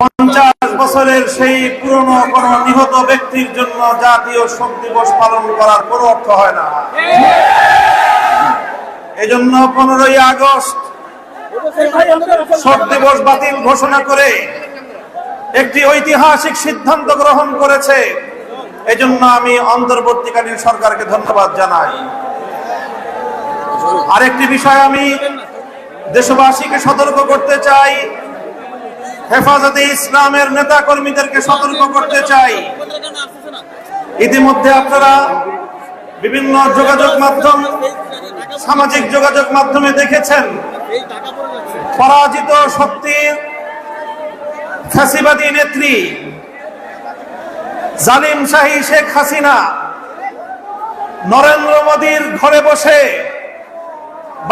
পঞ্চাশ বছরের সেই পুরনো কোন নিহত ব্যক্তির জন্য জাতীয় শোক দিবস পালন করার কোনো অর্থ হয় না। এজন্য পনেরোই আগস্ট শোক দিবস বাতিল ঘোষণা করে একটি ঐতিহাসিক সিদ্ধান্ত গ্রহণ করেছে। এজন্য আমি অন্তর্বর্তীকালীন সরকারকে ধন্যবাদ জানাই। আরেকটি বিষয় আমি দেশবাসীকে সতর্ক করতে চাই। হেফাজতে ইসলামের নেতা কর্মীদেরকে সতর্ক করতে চাই। ইতিমধ্যে আপনারা বিভিন্ন যোগাযোগ মাধ্যম, সামাজিক যোগাযোগ মাধ্যমে দেখেছেন, পরাজিত শক্তির ফ্যাসিবাদী নেত্রী, জালিম শাহী শেখ হাসিনা, নরেন্দ্র মোদীর ঘরে বসে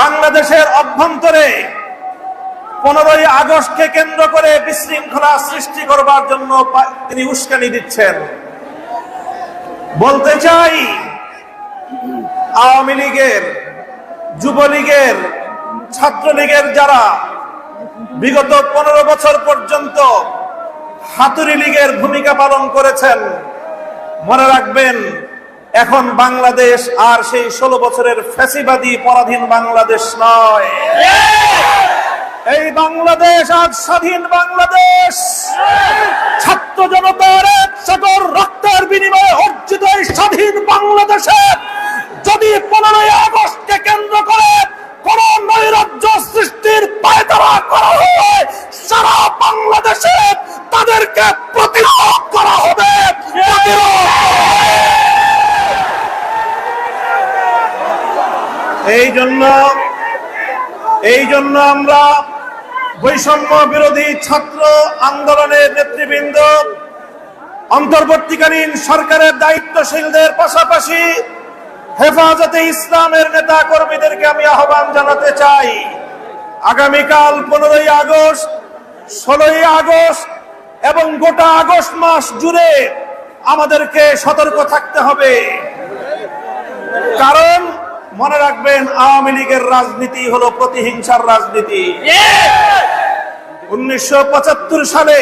বাংলাদেশের অভ্যন্তরে পনেরোই আগস্টকে কেন্দ্র করে বিশৃঙ্খলা সৃষ্টি করবার জন্য তিনি উস্কানি দিচ্ছেন। বলতে চাই, আওয়ামী লীগের, যুবলীগের, ছাত্রলীগের যারা বিগত পনেরো বছর পর্যন্ত হাতুরি লীগের ভূমিকা পালন করেছেন, মনে রাখবেন, এখন বাংলাদেশ আর সেই ষোলো বছরের ফ্যাসিবাদী পরাধীন বাংলাদেশ নয়। এই বাংলাদেশ আজ স্বাধীন বাংলাদেশ ছাত্র জনতার এক সাগর রক্তের বিনিময়ে অর্জিত এই স্বাধীন বাংলাদেশে যদি পনেরোই আগস্টকে কেন্দ্র করে কোন নৈরাজ্য সৃষ্টির পায়তারা করা হয়, সারা বাংলাদেশে তাদেরকে হবে প্রতিরোধ করা হবে। এই জন্য এই জন্য আমরা বৈষম্য বিরোধী ছাত্র আন্দোলনের নেতৃবৃন্দ, অন্তর্বর্তীকালীন সরকারের দায়িত্বশীলদের পাশাপাশি হেফাজতে ইসলামের নেতা কর্মীদেরকে আমি আহ্বান জানাতে চাই। আগামীকাল পনেরোই আগস্ট, ষোলোই আগস্ট এবং গোটা আগস্ট মাস জুড়ে আমাদেরকে সতর্ক থাকতে হবে। কারণ মনে রাখবেন, আওয়ামী লীগের রাজনীতি হলো প্রতিহিংসার রাজনীতি। উনিশশো পঁচাত্তর সালে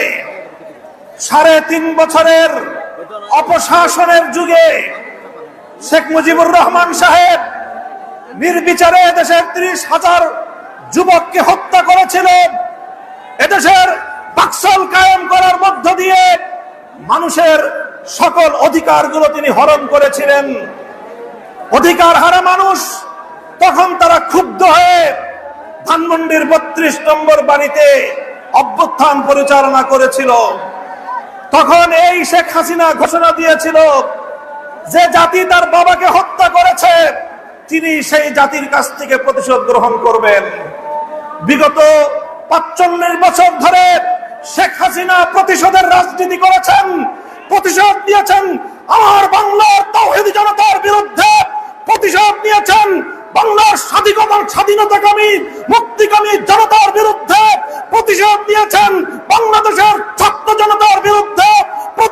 সাড়ে তিন বছরের অপশাসনের যুগে শেখ মুজিবুর রহমান সাহেব নির্বিচারে দেশের ত্রিশ হাজার যুবককে হত্যা করেছিলেন এদেশের বাকশাল কায়েম করার মধ্য দিয়ে মানুষের সকল অধিকারগুলো তিনি হরণ করেছিলেন। অধিকার হারা মানুষ, তখন তারা ক্ষুব্ধ হয়ে ধানমন্ডির বত্রিশ নম্বর বাড়িতে অভ্যুত্থান পরিচালনা করেছিল। তখন এই শেখ হাসিনা ঘোষণা দিয়েছিল যে জাতি তার বাবাকে হত্যা করেছে, তিনি সেই জাতির কাছ থেকে প্রতিশোধ গ্রহণ করবেন। বিগত পাঁচচল্লিশ বছর ধরে শেখ হাসিনা প্রতিশোধের রাজনীতি করেছেন, প্রতিশোধ দিয়েছেন আমার বাংলার তৌহিদি জনতার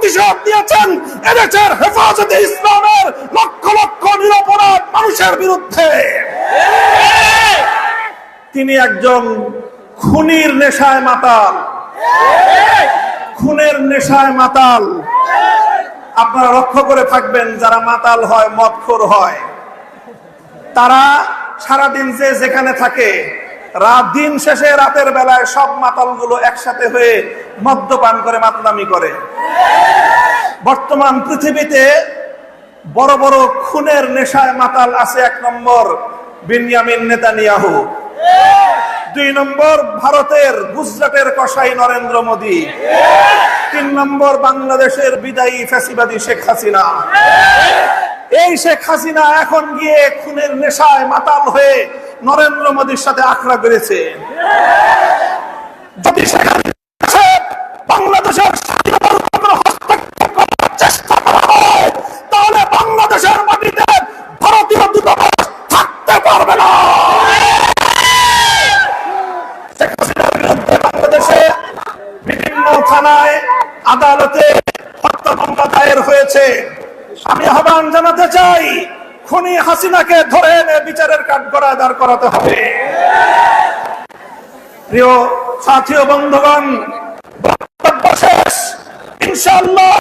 প্রতিশোধ নিয়েছেন এদেশের হেফাজতে ইসলামের লক্ষ লক্ষ নিরপরাধ মানুষের বিরুদ্ধে। তিনি একজন খুনির নেশায় মাতাল। খুনের নেশায় মাতাল। আপনারা লক্ষ্য করে থাকবেন, যারা মাতাল হয়, মদখোর হয়, তারা সারাদিন যে যেখানে থাকে, রাত দিন শেষে রাতের বেলায় সব মাতালগুলো একসাথে হয়ে মদ্যপান করে মাতলামি করে। বর্তমান পৃথিবীতে বড় বড় খুনের নেশায় মাতাল আছে এক নম্বর বিনিয়ামিন নেতানিয়াহু। দুই নম্বর ভারতের গুজরাটের কসাই নরেন্দ্র মোদী। তিন নম্বর বাংলাদেশের বিদায়ী ফ্যাসিবাদী শেখ হাসিনা। এই শেখ হাসিনা এখন গিয়ে খুনের নেশায় মাতাল হয়ে নরেন্দ্র মোদীর সাথে আখড়া করেছে হয়েছে আমি আহ্বান জানাতে চাই, খুনি হাসিনাকে ধরে এনে বিচারের কাঠগড়ায় দাঁড় করাতে হবে। প্রিয় সাথী বন্ধুগণ শেষ ইনশাল্লাহ